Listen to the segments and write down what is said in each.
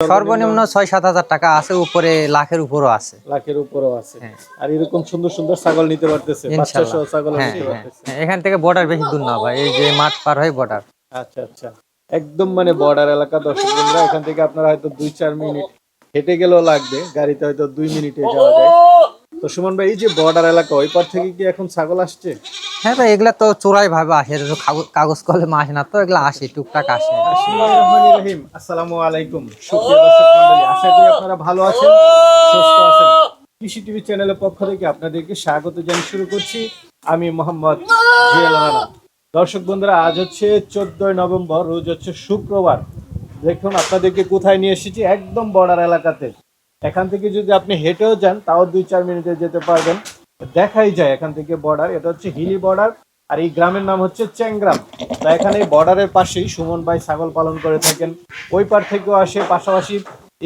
সর্বনিম্ন ছয় সাত হাজার টাকা আছে উপরে লাখের উপরও আছে। লাখের উপরও আছে। হ্যাঁ। আর এরকম সুন্দর সুন্দর ছাগল নিতে পারতেছে ছাগল হ্যাঁ হ্যাঁ, এখান থেকে বর্ডার বেশি দূর না ভাই এই যে মাঠ পার হয় বর্ডার আচ্ছা আচ্ছা। একদম মানে বর্ডার এলাকা দর্শক বন্ধুরা এখান থেকে আপনারা হয়তো দুই চার মিনিট হেঁটে গেলেও লাগবে গাড়িতে হয়তো দুই মিনিটে যাওয়া যায়। তো সুমন ভাই এই যে বর্ডার এলাকা ওই পার থেকে কি এখন ছাগল আসছে? হ্যাঁ ভাই এগুলা তো চোরাই ভাবে আসে তো কাগজ- কলমে আসে না তো এগুলা আসে টুকটাক আসে। রহিম আসসালামু আলাইকুম। সুপ্রিয় দর্শক মণ্ডলী আশা করি আপনারা ভালো আছেন সুস্থ আছেন। কৃষি টিভি চ্যানেলের পক্ষ থেকে আপনাদেরকে স্বাগত জানিয়ে শুরু করছি। আমি মোহাম্মদ জিয়াল দর্শক বন্ধুরা আজ হচ্ছে চোদ্দই নভেম্বর রোজ হচ্ছে শুক্রবার। দেখুন আপনাদেরকে কোথায় নিয়ে এসেছি? একদম বর্ডার এলাকাতে। এখান থেকে যদি আপনি হেঁটেও যান, তাও দুই চার মিনিটে যেতে পারবেন। দেখাই যায় এখান থেকে বর্ডার এটা হচ্ছে হিলি বর্ডার আর এই গ্রামের নাম হচ্ছে চ্যাংগ্রাম। তা এখানে বর্ডারের পাশেই সুমন ভাই ছাগল পালন করে থাকেন। ওই পার থেকেও আসে। পাশাপাশি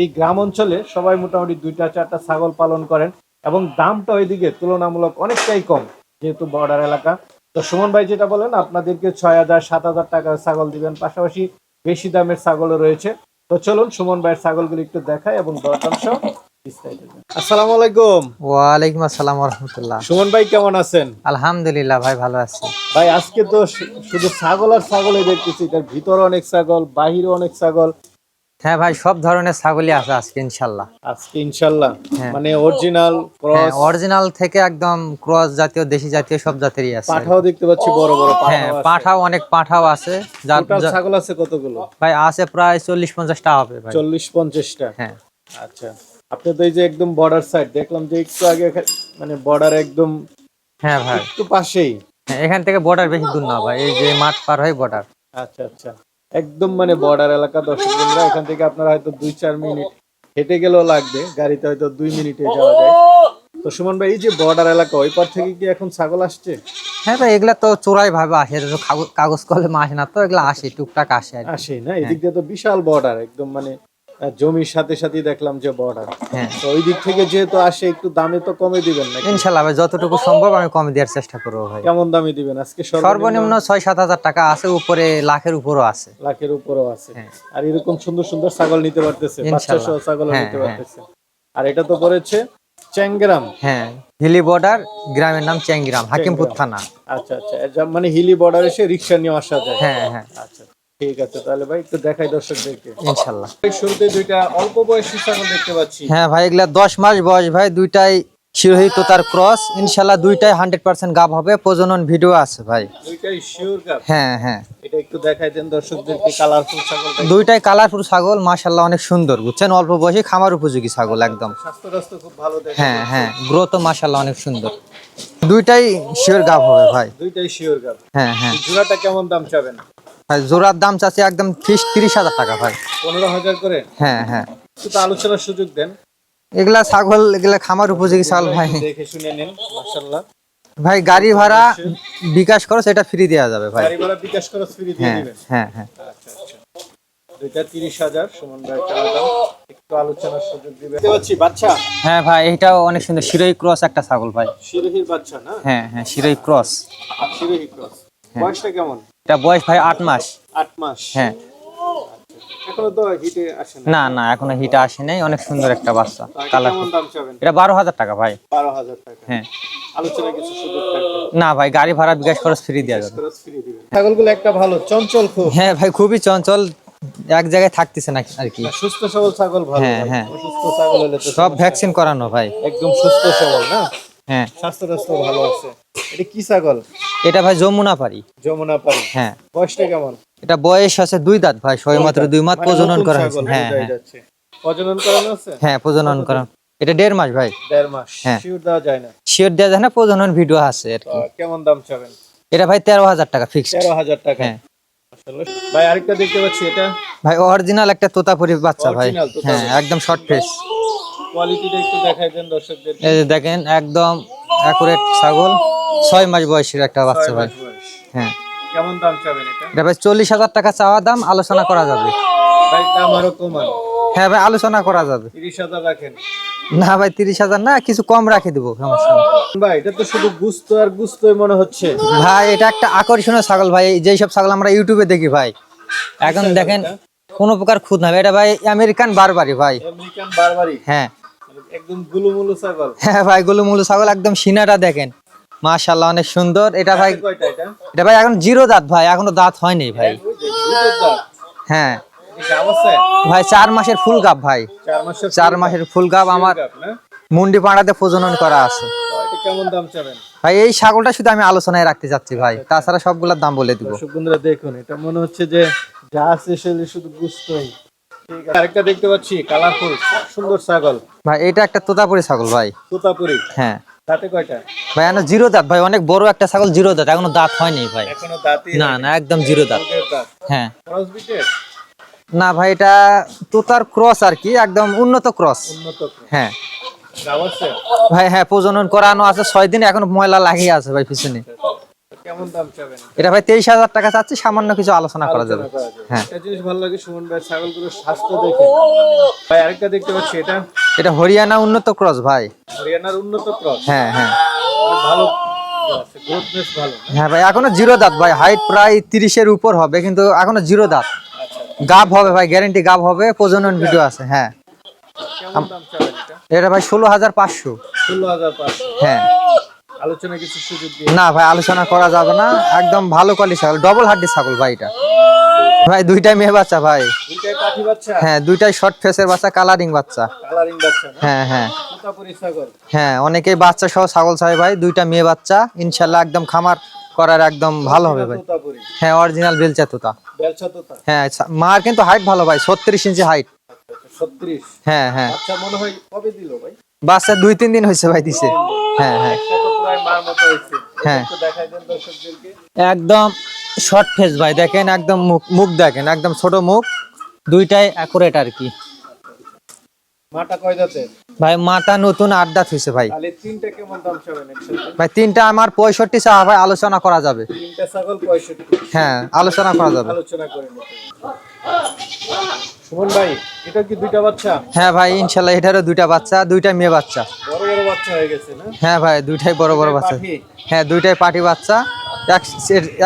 এই গ্রাম অঞ্চলে সবাই মোটামুটি দুইটা, চারটা ছাগল পালন করেন এবং দামটা ওইদিকে তুলনামূলক অনেকটাই কম, যেহেতু বর্ডার এলাকা। তো সুমন ভাই যেটা বলেন, আপনাদেরকে ছয় হাজার, সাত হাজার টাকার ছাগল দিবেন। পাশাপাশি বেশি দামের ছাগলও রয়েছে। তো চলুন সুমন ভাইয়ের ছাগলগুলো একটু দেখাই এবং জানাই। আসসালামু আলাইকুম। ওয়ালাইকুম আসসালাম রহমতুল্লাহ সুমন ভাই কেমন আছেন? আলহামদুলিল্লাহ ভাই ভালো আছি। ভাই আজকে তো শুধু ছাগল আর ছাগলই দেখতেছি। তার ভিতরে অনেক ছাগল বাহিরে অনেক ছাগল। হ্যাঁ ভাই সব ধরনের ছাগলই আছে আজকে ইনশাল্লাহ। আজকে ইনশাল্লাহ। হ্যাঁ। মানে অরিজিনাল হ্যাঁ ক্রস অরিজিনাল থেকে একদম ক্রস জাতীয় দেশি জাতীয় সব জাতেরই আছে। পাঠাও দেখতে পাচ্ছি বড় বড় হ্যাঁ পাঠাও অনেক পাঠাও আছে। টোটাল ছাগল আছে কতগুলো? ভাই আছে প্রায় চল্লিশ পঞ্চাশটা হবে ভাই। চল্লিশ পঞ্চাশটা? হ্যাঁ। আচ্ছা। আপনি তো এই যে একদম বর্ডার সাইড দেখলাম যে একটু আগে মানে বর্ডার একদম হ্যাঁ ভাই। একটু পাশেই। হ্যাঁ, এখান থেকে বর্ডার বেশি দূর না ভাই এই যে মাঠ পার হয় বর্ডার আচ্ছা আচ্ছা। একদম মানে বর্ডার এলাকা দর্শক বন্ধুরা এখান থেকে আপনারা হয়তো দুই চার মিনিট হেঁটে গেলেও লাগবে গাড়িতে হয়তো দুই মিনিটে যাওয়া যায়। তো সুমন ভাই এই যে বর্ডার এলাকা ওই পার থেকে কি এখন ছাগল আসছে? হ্যাঁ ভাই এগুলা তো চোরাই ভাবে আসে তো কাগজ- কলমে আসে না তো এগুলা আসে টুকটাক আসে আসে না এদিক দিয়ে তো বিশাল বর্ডার একদম মানে জমির সাথে সাথে দেখলাম যে বর্ডার হ্যাঁ। তো ওই দিক থেকে যেহেতু আসে একটু দামে তো কমে দিবেন ভাই যতটুকু সম্ভব আমি কমে দেওয়ার চেষ্টা করব ভাই। কেমন দামে দিবেন? আজকে সর্বনিম্ন সর্বনিম্ন ছয় সাত হাজার টাকা আছে উপরে লাখের উপরও আছে। লাখের উপরও আছে। হ্যাঁ। আর এরকম সুন্দর সুন্দর ছাগল নিতে পারতেছে ছাগল হ্যাঁ, নিতে। পারতেছে। আর এটা তো পড়েছে চ্যাংগ্রাম। হ্যাঁ হিলি বর্ডার গ্রামের নাম চ্যাংগ্রাম হাকিমপুর থানা। আচ্ছা আচ্ছা। মানে হিলি বর্ডার এসে রিক্সা নিয়ে আসা যায়। হ্যাঁ হ্যাঁ। আচ্ছা ঠিক আছে তাহলে ভাই একটু দেখাই দর্শকদেরকে। ইনশাল্লাহ। শুরুতে দুইটা অল্প বয়সী ছাগল দেখতে পাচ্ছি। হ্যাঁ ভাই এগুলা দশ মাস বয়স ভাই দুইটাই ক্রস। ইনশাল্লাহ দুইটাই হান্ড্রেড পার্সেন্ট গাব হবে প্রজনন ভিডিও আছে ভাই। দুইটাই শিওর কাপ হ্যাঁ হ্যাঁ। এটা একটু দেখাই দেন দর্শকদেরকে কালারফুল ছাগলটা দুইটাই কালারফুল ছাগল মাশাল্লাহ অনেক সুন্দর বুঝছেন? অল্প বয়সে খামার উপযোগী ছাগল একদম। স্বাস্থ্য খুব ভালো দেখে। হ্যাঁ হ্যাঁ গ্রোথও মাশাল্লাহ অনেক সুন্দর। দুইটাই শিওর গাব হবে ভাই। দুইটাই শিওর কাপ হ্যাঁ হ্যাঁ। জোড়াটা কেমন দাম চাবেন? জোড়ার দাম চাচ্ছে একদম ফিক্স তিরিশ হাজার টাকা ভাই। পনেরো হাজার করে? হ্যাঁ হ্যাঁ। একটু আলোচনার সুযোগ দেন। এগুলা ছাগল এগুলা খামার উপযোগী ছাগল ভাই। দেখে শুনে নিন ভাই গাড়ি ভাড়া বিকাশ করো সেটা ফ্রি দেওয়া যাবে ভাই। গাড়ি ভাড়া বিকাশ খরচ ফ্রি দিয়ে হ্যাঁ দিবেন? হ্যাঁ হ্যাঁ। আচ্ছা আচ্ছা। দুইটা তিরিশ হাজার সুমন ভাই দাম। একটু আলোচনার সুযোগ দিবে দেখতে পাচ্ছি বাচ্চা? হ্যাঁ ভাই এটাও অনেক সুন্দর। শিরোই ক্রস একটা ছাগল ভাই। শিরোহির বাচ্চা না? হ্যাঁ হ্যাঁ শিরোই ক্রস। শিরোহি ক্রস। বয়সটা কেমন? এটা বয়স ভাই আট মাস। আট মাস। হ্যাঁ। এখনও তো হিটে আসে না। না এখনও হিটা আসে নাই। অনেক সুন্দর একটা বাচ্চা। কালার এটা বারো হাজার টাকা ভাই। বারো হাজার টাকা। হ্যাঁ। আলোচনা কিছু সুযোগ না ভাই গাড়ি ভাড়া বিকাশ খরচ ফ্রি দেওয়া যাবে। ছাগলগুলো একটা ভালো চঞ্চল খুব। হ্যাঁ ভাই খুবই চঞ্চল। এক জায়গায় থাকতেছে না আর কি। সুস্থ সবল ছাগল ভালো। হ্যাঁ, হ্যাঁ। অসুস্থ ছাগল হলে তো সব ভ্যাকসিন করানো ভাই। একদম সুস্থ সবল না? হ্যাঁ। স্বাস্থ্য ভালো আছে। এটা কি ছাগল? এটা ভাই যমুনা পারি যমুনা পারি হ্যাঁ। বয়সটা কেমন? এটা বয়স আছে দুই দাঁত ভাই সবে মাত্র দুই মাস মানে প্রজনন করা হয়েছে। হ্যাঁ হ্যাঁ প্রজনন করানো আছে? হ্যাঁ প্রজনন করা। এটা দেড় মাস ভাই। দেড় মাস। হ্যাঁ। শিওর দেওয়া যায় না। শিওর দেওয়া যায় না প্রজনন ভিডিও আছে আর কি। কেমন দাম চাবেন? এটা ভাই তেরো হাজার টাকা ফিক্সড তেরো হাজার টাকা। হ্যাঁ। ভাই আরেকটা দেখতে পাচ্ছি এটা? ভাই অরিজিনাল একটা তোতাপুরি বাচ্চা ভাই। হ্যাঁ একদম শর্ট ফেস কোয়ালিটিটা একটু দেখাই দেন দর্শকদের। এই যে দেখেন একদম অ্যাকুরেট ছাগল। ছয় মাস বয়সের একটা বাচ্চা ভাই। হ্যাঁ। কেমন দাম চাবেন এটা? এটা ভাই চল্লিশ হাজার টাকা চাওয়া দাম আলোচনা করা যাবে। ভাই দাম আরও কমান। হ্যাঁ ভাই আলোচনা করা যাবে। তিরিশ হাজার রাখেন। না ভাই তিরিশ হাজার না কিছু কম রাখে দিব সমস্যা ভাই এটা তো শুধু গুস্ত আর গুস্তই মনে হচ্ছে। ভাই এটা একটা আকর্ষণীয় ছাগল ভাই যেই সব ছাগল আমরা ইউটিউবে দেখি ভাই। এখন দেখেন কোনো প্রকার খুদ না ভাই। এটা ভাই আমেরিকান বারবারি ভাই। আমেরিকান বারবারি? হ্যাঁ। একদম গুলুমুলু ছাগল। হ্যাঁ ভাই গুলুমুলু ছাগল একদম সিনাটা দেখেন। মাশাল্লাহ অনেক সুন্দর। এটা ভাই এটা ভাই এখন জিরো দাঁত ভাই এখনও দাঁত হয়নি ভাই। হ্যাঁ আছে? ভাই চার মাসের ফুল গাপ ভাই। চার মাসের ফুল গাপ আমার মুন্ডি পাড়াতে প্রজনন করা আছে। ভাই এই ছাগলটা শুধু আমি আলোচনায় রাখতে চাচ্ছি ভাই। তাছাড়া সবগুলোর দাম বলে দিব। বন্ধুরা দেখুন এটা মনে হচ্ছে যে যা আছে সেগুলি শুধু গুস্তই। আরেকটা দেখতে পাচ্ছি কালারফুল সুন্দর ছাগল। ভাই এটা একটা তোতাপুরি ছাগল ভাই। তোতাপুরি। হ্যাঁ। তাতে কয়টা? ভাই এখনও জিরো দাঁত। ভাই অনেক বড় একটা ছাগল জিরো দাঁত এখনও দাঁত হয়নি ভাই। এখনও দাঁতই না না একদম জিরো দাঁত। হ্যাঁ। ক্রস বিটের? না ভাই এটা তোতার ক্রস আর কি একদম উন্নত ক্রস। উন্নত হ্যাঁ। ভাই হ্যাঁ প্রজনন করানো আছে ছয় দিন এখন ময়লা লাগিয়ে আছে ভাই পিছনে। কেমন দাম চাবেন? এটা ভাই তেইশ হাজার টাকা চাচ্ছি সামান্য কিছু আলোচনা করা যাবে। হ্যাঁ। একটা জিনিস ভালো লাগে সুমন ভাই ছাগলগুলোর স্বাস্থ্য দেখে। ভাই আরেকটা দেখতে পাচ্ছি এটা? এটা হরিয়ানা উন্নত ক্রস ভাই। হরিয়ানার উন্নত ক্রস? হ্যাঁ হ্যাঁ। ভালো আছে? হ্যাঁ ভাই এখনও জিরো দাঁত ভাই হাইট প্রায় তিরিশের উপর হবে কিন্তু এখনও জিরো দাঁত। আচ্ছা। গাব হবে ভাই গ্যারেন্টি গাব হবে প্রজনন ভিডিও আছে হ্যাঁ। চাবেন এটা? এটা ভাই ষোলো হাজার পাঁচশো। ষোলো হাজার পাঁচশো। হ্যাঁ। আলোচনা কিছু সুযোগ দিয়ে না ভাই আলোচনা করা যাবে না। একদম ভালো কোয়ালিটি ছাগল ডবল হাড্ডি ছাগল ভাই এটা। ভাই দুইটাই মেয়ে বাচ্চা ভাই। দুইটাই পাঠি বাচ্চা? হ্যাঁ দুইটাই শর্ট ফেসের বাচ্চা কালারিং বাচ্চা। কালারিং বাচ্চা হ্যাঁ হ্যাঁ। হ্যাঁ অনেকেই বাচ্চা সহ ছাগল চাই ভাই দুইটা মেয়ে বাচ্চা। ইনশাল্লাহ একদম খামার করার একদম ভালো হবে ভাই। হ্যাঁ অরিজিনাল বেলচা তোতা। বেলচা তোতা? হ্যাঁ মার কিন্তু হাইট ভালো ভাই ছত্রিশ ইঞ্চি হাইট ছত্রিশ? হ্যাঁ হ্যাঁ। আচ্ছা মনে হয় কবে দিল ভাই? বাচ্চা দুই তিন দিন হয়েছে ভাই দিছে। হ্যাঁ হ্যাঁ। হ্যাঁ। একদম শর্ট ফেস ভাই দেখেন একদম মুখ মুখ দেখেন একদম ছোট মুখ দুইটাই অ্যাকুরেট আর কি। মাটা কয় যাতে ভাই মাথা নতুন আড্ডা থুইছে ভাই। তিনটা কেমন দাম ভাই তিনটা আমার পঁয়ষট্টি চা ভাই আলোচনা করা যাবে। তিনটা ছাগল পঁয়ষট্টি। হ্যাঁ আলোচনা করা যাবে। আলোচনা করে সুমন ভাই এটা কি দুইটা বাচ্চা? হ্যাঁ ভাই ইনশাল্লাহ এটারও দুইটা বাচ্চা দুইটা মেয়ে বাচ্চা। বড় বড় বাচ্চা হয়ে গেছে না? হ্যাঁ ভাই দুইটাই বড় বড় বাচ্চা। হ্যাঁ দুইটাই পাটি বাচ্চা। এক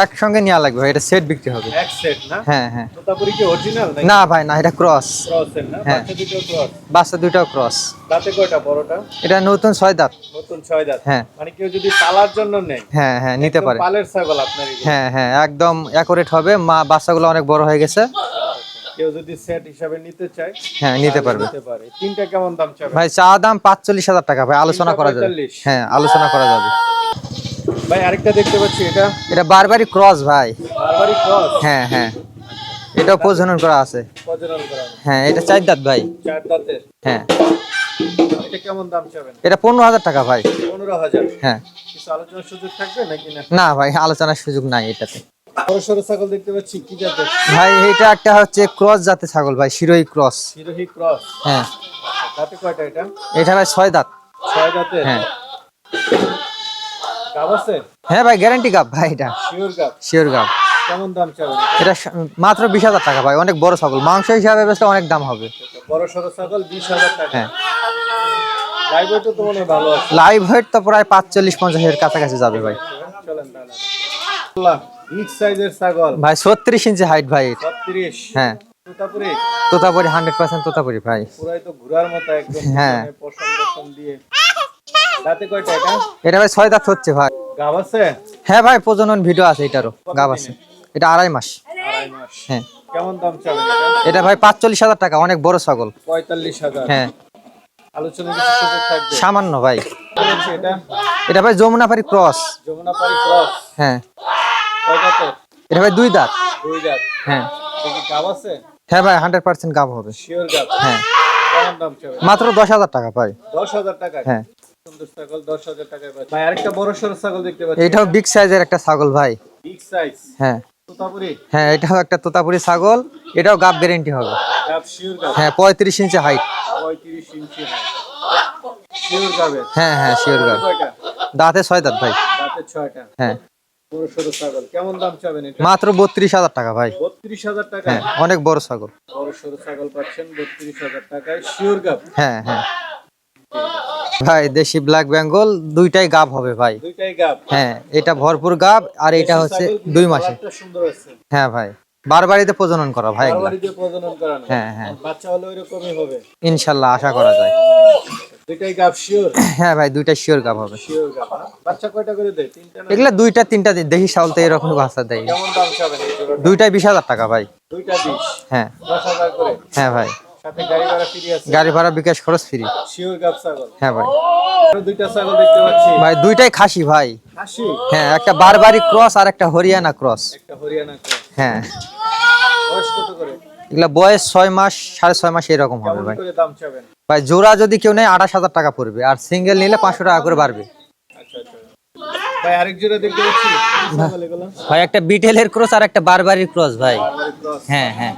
একসঙ্গে নেওয়া লাগবে ভাই, এটা সেট বিক্রি হবে। এক সেট না? হ্যাঁ হ্যাঁ। তোতাপুরি কি অরিজিনাল না ভাই না এটা ক্রস ক্রসের না? হ্যাঁ। বাচ্চা দুটো ক্রস বাচ্চা দুইটাও ক্রস তাতে কয়টা বড়টা? এটা নতুন ছয় দাঁত। নতুন ছয় দাঁত। হ্যাঁ। মানে কেউ যদি পালার জন্য নেয় হ্যাঁ হ্যাঁ নিতে একদম পারে। পালের ছাগল আপনার হ্যাঁ হ্যাঁ একদম অ্যাকুরেট হবে। মা বাচ্চাগুলো অনেক বড় হয়ে গেছে। কেউ যদি সেট হিসাবে নিতে চায় হ্যাঁ নিতে পারবে। নিতে পারে। তিনটা কেমন দাম চাবে? ভাই চা দাম পাঁচচল্লিশ হাজার টাকা ভাই আলোচনা করা যাবে। হ্যাঁ আলোচনা করা যাবে। ভাই আরেকটা দেখতে পাচ্ছি এটা? এটা বারবারই ক্রস ভাই। বারবারই ক্রস? হ্যাঁ হ্যাঁ। এটাও প্রজনন করা আছে। প্রজনন করা হ্যাঁ এটা চার দাঁত ভাই। চার দাঁতের? হ্যাঁ। এটা কেমন দাম চাবেন? এটা পনেরো হাজার টাকা ভাই। পনেরো হাজার? হ্যাঁ। কিছু আলোচনার সুযোগ থাকবে নাকি না? না ভাই আলোচনার সুযোগ নাই এটাতে। বড় সড়ো ছাগল দেখতে পাচ্ছি কি জাতের? ভাই এটা একটা হচ্ছে ক্রস জাতের ছাগল ভাই শিরোই ক্রস। ক্রস? হ্যাঁ। দাঁতে কয়টা এটা? এটা ভাই ছয় দাঁত। ছয় হ্যাঁ। গাব আছে? হ্যাঁ ভাই গ্যারান্টি গাপ ভাই এটা। শিওর গাব। শিওর কেমন দাম চাবেন এটা? মাত্র বিশ হাজার টাকা ভাই অনেক বড় ছাগল। মাংস হিসাবে বেচলে অনেক দাম হবে। বড় ছাগল বিশ হাজার টাকা। হ্যাঁ। লাইভ ওয়েটও তো ভালো আছে। লাইভ ওয়েট তো প্রায় পাঁচচল্লিশ পঞ্চাশের কাছাকাছি যাবে ভাই। চলেন বিগ সাইজের ছাগল। ভাই ছত্রিশ ইঞ্চি হাইট ভাই। এর। ছত্রিশ। হ্যাঁ। তোতাপুরি? তোতাপুরি হান্ড্রেড পার্সেন্ট তোতাপুরি ভাই। পুরাই তো ঘোরার মতো একদম হ্যাঁ। পশম দিয়ে। দাঁতে কয়টা এটা? এটা ভাই ছয় দাঁত হচ্ছে ভাই। গাব আছে? হ্যাঁ ভাই প্রজনন ভিডিও আছে এটারও। গাব আছে। এটা আড়াই মাস। আড়াই মাস। হ্যাঁ। কেমন দাম চাবেন এটা? ভাই পাঁচচল্লিশ হাজার টাকা অনেক বড় ছাগল। হ্যাঁ। আলোচনা কিছু সুযোগ থাকবে? সামান্য ভাই। এটা? এটা ভাই যমুনাপাড়ি ক্রস যমুনাপাড়ি ক্রস হ্যাঁ। এটা ভাই দুই দাঁত। দুই দাঁত। হ্যাঁ। গাব আছে? হ্যাঁ ভাই হান্ড্রেড পার্সেন্ট গাব হবে। শিওর গাব। হ্যাঁ। মাত্র দশ হাজার টাকা ভাই। দশ হাজার টাকায়? হ্যাঁ। এটাও বিগ সাইজের একটা ছাগল ভাই। বিগ সাইজ হ্যাঁ। তোতাপুরি? হ্যাঁ এটাও একটা তোতাপুরি ছাগল। এটাও গাব গ্যারেন্টি হবে। হ্যাঁ পঁয়ত্রিশ ইঞ্চি হাইট হ্যাঁ হ্যাঁ শিওর গাব। দাঁতে ছয় দাঁত ভাই। হ্যাঁ। বড় সড়ো ছাগল। কেমন দাম চাবেন এটা? মাত্র বত্রিশ হাজার টাকা ভাই। বত্রিশ হাজার টাকা? হ্যাঁ অনেক বড় ছাগল। বড় ছাগল পাচ্ছেন বত্রিশ হাজার টাকায়। শিওর গাব? হ্যাঁ হ্যাঁ। ভাই দেশি ব্ল্যাক বেঙ্গল দুইটাই গাব হবে ভাই। দুইটাই গাব? হ্যাঁ এটা ভরপুর গাব আর এটা হচ্ছে দুই মাসে সুন্দর হ্যাঁ ভাই। বারবারিতে প্রজনন করা ভাই। প্রজনন করানো হ্যাঁ হ্যাঁ। বাচ্চা হলে হবে। ইনশাল্লাহ আশা করা যায়। দুইটাই গাব শিওর হ্যাঁ ভাই দুইটা শিওর গাব হবে। শিওর গাব বাচ্চা কয়টা করে দেয়? তিনটা না? এগুলা দুইটা তিনটা দি- দেশি তো এরকম বাচ্চা দেয়। কেমন দাম চাবেন টাকা ভাই। দুইটা হ্যাঁ। করে? হ্যাঁ ভাই। সাথে গাড়ি ভাড়া ফ্রি আছে? গাড়ি ভাড়া বিকাশ খরচ ফ্রি শিওর গাব ছাগল। হ্যাঁ ভাই। দুইটা ছাগল দেখতে পাচ্ছি। ভাই দুইটাই খাসি ভাই। হ্যাঁ একটা বারবারি ক্রস আর একটা হরিয়ানা ক্রস একটা হরিয়ানা করে হ্যাঁ। করে এগুলা বয়স ছয় মাস সাড়ে ছয় মাস এরকম হবে ভাই। ভাই জোড়া যদি কেউ নেয় আঠাশ হাজার টাকা পড়বে আর সিঙ্গেল নিলে পাঁচশো টাকা করে বাড়বে। আচ্ছা আচ্ছা। ভাই একটা বিটেলের ক্রস আর একটা বারবারির ক্রস ভাই। হ্যাঁ হ্যাঁ।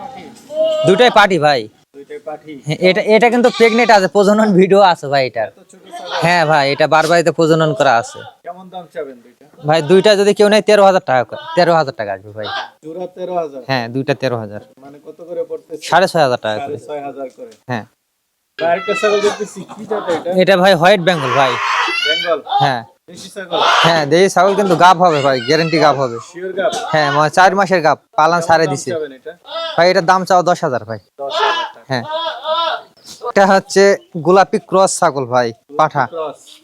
দুটাই পার্টি ভাই। হ্যাঁ, এটা এটা কিন্তু প্রেগনেন্ট আছে প্রজনন ভিডিও আছে ভাই এটার। হ্যাঁ ভাই এটা বারবারিতে প্রজনন করা আছে। কেমন দাম চাবেন ভাই দুইটা যদি কেউ নেয় তেরো হাজার টাকা করে। তেরো হাজার টাকা আসবে ভাই। হ্যাঁ দুইটা তেরো হাজার। মানে কত করে সাড়ে ছয় হাজার টাকা করে। হ্যাঁ। এটা? এটা ভাই হোয়াইট বেঙ্গল ভাই। বেঙ্গল? হ্যাঁ। হ্যাঁ দেশি ছাগল কিন্তু গাব হবে ভাই গ্যারেন্টি গাব হবে। হ্যাঁ মানে চার মাসের গাব পালান সারে দিছে। ভাই এটার দাম চাও দশ হাজার ভাই। হ্যাঁ। এটা হচ্ছে গোলাপি ক্রস ছাগল ভাই পাঠা।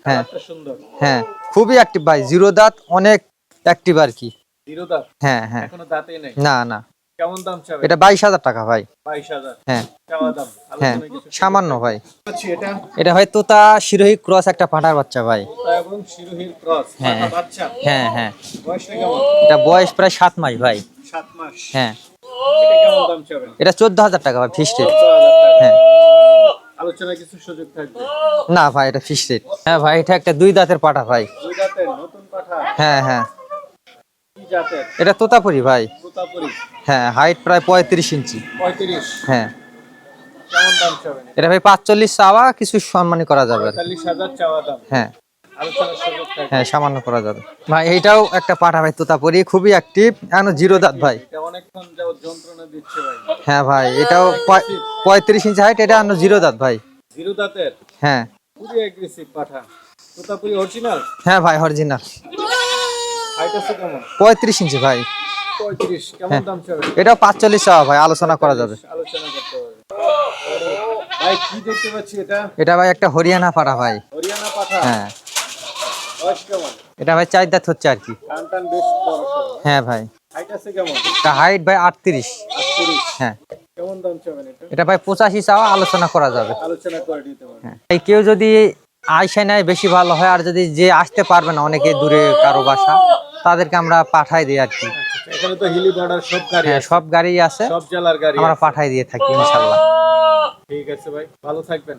হ্যাঁ। হ্যাঁ খুবই অ্যাক্টিভ ভাই জিরো দাঁত অনেক অ্যাক্টিভ আর কি। জিরো হ্যাঁ হ্যাঁ। না না। কেমন দাম এটা বাইশ হাজার টাকা ভাই। হ্যাঁ। হ্যাঁ। সামান্য ভাই। এটা? এটা ভাই তোতা শিরোহী ক্রস একটা পাঠার বাচ্চা ভাই। ক্রস হ্যাঁ। হ্যাঁ হ্যাঁ। এটা বয়স প্রায় সাত মাস ভাই। সাত মাস। হ্যাঁ। এটা চোদ্দ হাজার টাকা ভাই ফিক্সড রেট হ্যাঁ। আলোচনায় কিছু সুযোগ থাকবে? না ভাই এটা ফিক্সড রেট হ্যাঁ ভাই এটা একটা দুই দাঁতের পাঠা ভাই। দুই নতুন পাঠা? হ্যাঁ হ্যাঁ। কি জাতের? এটা তোতাপুরি ভাই। তোতাপুরি। হ্যাঁ হাইট প্রায় পঁয়ত্রিশ ইঞ্চি। পঁয়ত্রিশ। হ্যাঁ। কেমন দাম চাবেন? এটা ভাই পাঁচচল্লিশ চাওয়া কিছু সম্মানী করা যাবে। চাওয়া দাম। হ্যাঁ। হ্যাঁ সামান্য করা যাবে। ভাই এইটাও একটা পাঠা ভাই তোতাপুরি খুবই অ্যাক্টিভ এখন জিরো দাঁত ভাই। হ্যাঁ ভাই এটাও পঁয়- পঁয়ত্রিশ ইঞ্চি হাইট এটা এখন জিরো দাঁত ভাই। জিরো দাঁতের? হ্যাঁ। খুবই অ্যাগ্রেসিভ পাঠা। তোতাপুরি অরিজিনাল হ্যাঁ ভাই অরিজিনাল হাইট আছে কেমন? পঁয়ত্রিশ ইঞ্চি ভাই। হ্যাঁ। এটাও পাঁচচল্লিশ চাওয়া ভাই আলোচনা করা যাবে। আলোচনা করতে হবে। ভাই কি দেখতে পাচ্ছি এটা? এটা ভাই একটা হরিয়ানা পাঠা ভাই। হরিয়ানা পাঠা? হ্যাঁ। এটা ভাই চার দাঁত হচ্ছে আর কি। হ্যাঁ ভাই। হাইট ভাই আটত্রিশ। হ্যাঁ। এটা ভাই পঁচাশি চাওয়া আলোচনা করা যাবে। হ্যাঁ। কেউ যদি আইসে নেয় বেশি ভালো হয় আর যদি যে আসতে পারবে না অনেকে দূরে কারও বাসা তাদেরকে আমরা পাঠাই দিই আর কি। এখানে তো হিলি বর্ডার সব গাড়ি হ্যাঁ আছে, সব গাড়ি আছে। সব জেলার গাড়ি আমরা। পাঠাই দিয়ে থাকি ইনশাল্লাহ। ঠিক আছে ভাই ভালো থাকবেন।